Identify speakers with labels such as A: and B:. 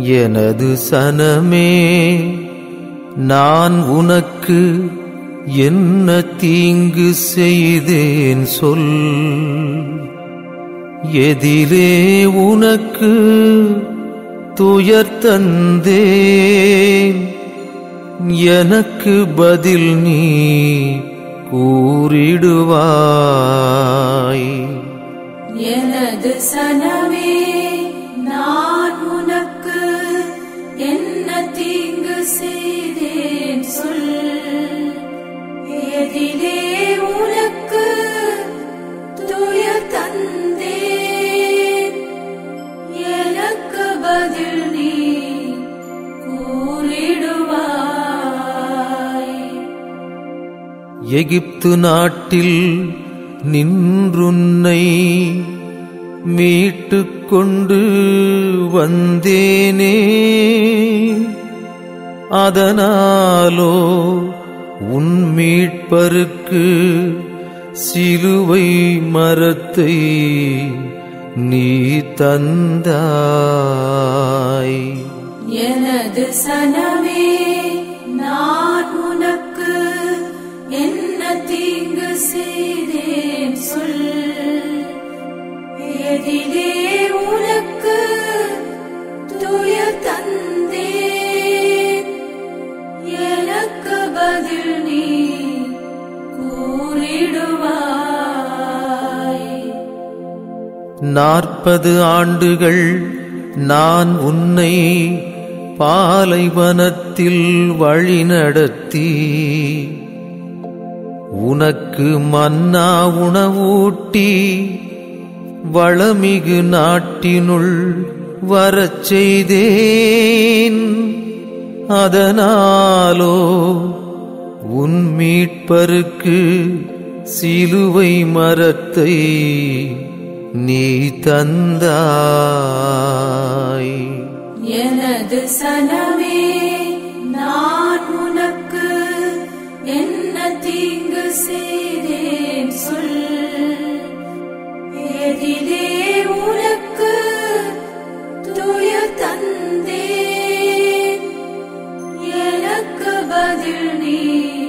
A: எனது சனமே நான் உனக்கு என்ன தீங்கு செய்தேன் சொல். எதிரே உனக்கு துயர் தந்தேன். எனக்கு பதில் நீ கூறிடுவாய்.
B: எனது சனமே நான் தீங்கு செய்தேன் சொல். எதிலே உனக்கு துயர் தந்தேன். எனக்கு பதில் நீ கூறிடுவாய்.
A: எகிப்து நாட்டில் நின்றுன்னை மீட்டு கொண்டு வந்தேனே. அதனாலோ உன் மீட்பருக்கு சிலுவை மரத்தை நீ தந்தாய்.
B: எனது சனமே நான் உனக்கு என்ன தீங்கு செய்தேன் சொல்
A: நாற்பது ஆண்டுகள் நான் உன்னை பாலைவனத்தில் வழிநடத்தி உனக்கு மன்னா உணவூட்டி வளமிகு நாட்டினுள் வரச் செய்தேன். அதனாலோ உன் மீட்பருக்கு சிலுவை மரத்தை நீ தந்தாய்.
B: எனது சனமே நான் உனக்கு என்ன தீங்கு செய்தேன் சொல். எதிலே உனக்கு துய தந்தேன். எனக்கு பதில் நீ